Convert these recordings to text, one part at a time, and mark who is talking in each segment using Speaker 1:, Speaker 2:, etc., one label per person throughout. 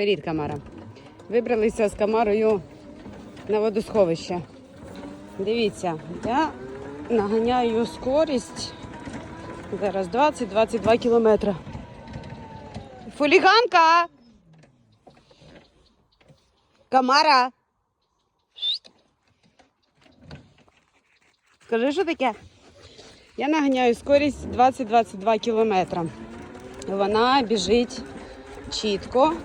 Speaker 1: Вперед, Камара. Вибралися з Камарою на водосховище. Дивіться, я наганяю скорість. Зараз 20-22 кілометри. Фуліганка! Камара! Скажи, що таке? Я наганяю скорість 20-22 кілометри. Вона біжить чітко.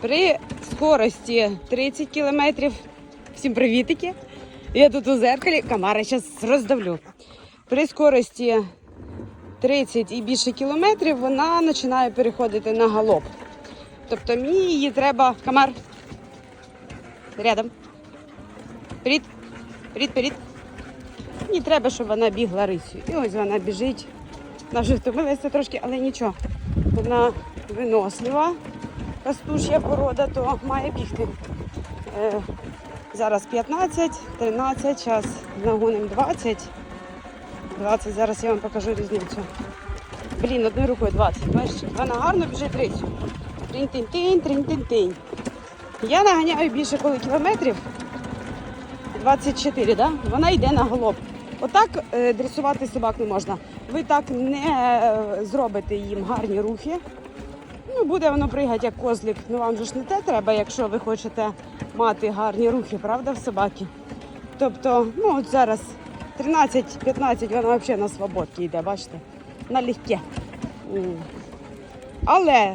Speaker 1: При скорості 30 кілометрів. Всім привітики. Я тут у зеркалі, камара зараз роздавлю. При скорості 30 і більше кілометрів вона починає переходити на галоп. Тобто мені її треба. Камар. Рядом. Привіт. Привіт, привіт. Мені треба, щоб вона бігла рисю. І ось вона біжить. Вона вже втомилася трошки, але нічого. Вона винослива, пастуш'я порода, то має бігти. Е, зараз 15, 13, час нагоним 20. 20, зараз я вам покажу різницю. Блін, одною рукою 20. Бачиш, вона гарно біжить рисю. Тринь-тинь-тинь, тринь-тинь-тинь. Я наганяю більше коли кілометрів. 24, да? вона йде на голоб. Отак е, дресувати собак не можна. Ви так не е, зробите їм гарні рухи. Ну, буде воно пригати як козлик. Ну вам же ж не те треба, якщо ви хочете мати гарні рухи, правда, в собаки. Тобто, ну от зараз 13-15 вона взагалі на свободці йде, бачите? Налегке. М. Але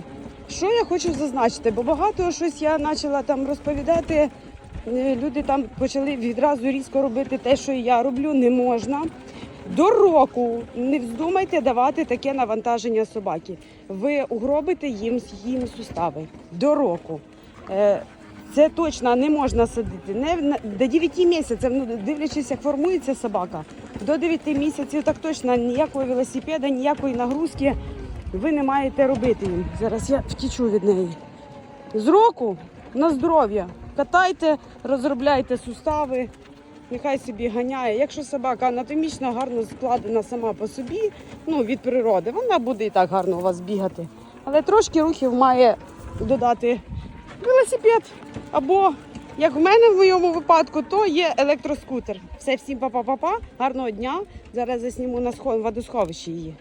Speaker 1: що я хочу зазначити, бо багато щось я почала там розповідати. е, Люди там почали відразу різко робити те, що я роблю, не можна. До року не вздумайте давати таке навантаження собаки. Ви угробите їм, їм сустави. До року. Е, Це точно не можна садити. Не до 9 місяців, ну дивлячись, як формується собака, до 9 місяців так точно ніякого велосипеда, ніякої нагрузки ви не маєте робити їм. Зараз я втічу від неї. З року на здоров'я. Катайте, розробляйте сустави, нехай собі ганяє. Якщо собака анатомічно гарно складена сама по собі, ну від природи, вона буде і так гарно у вас бігати. Але трошки рухів має додати велосипед. Або, як в мене в моєму випадку, то є електроскутер. Все, всім па-па-па-па, гарного дня. Зараз засніму на водосховищі її.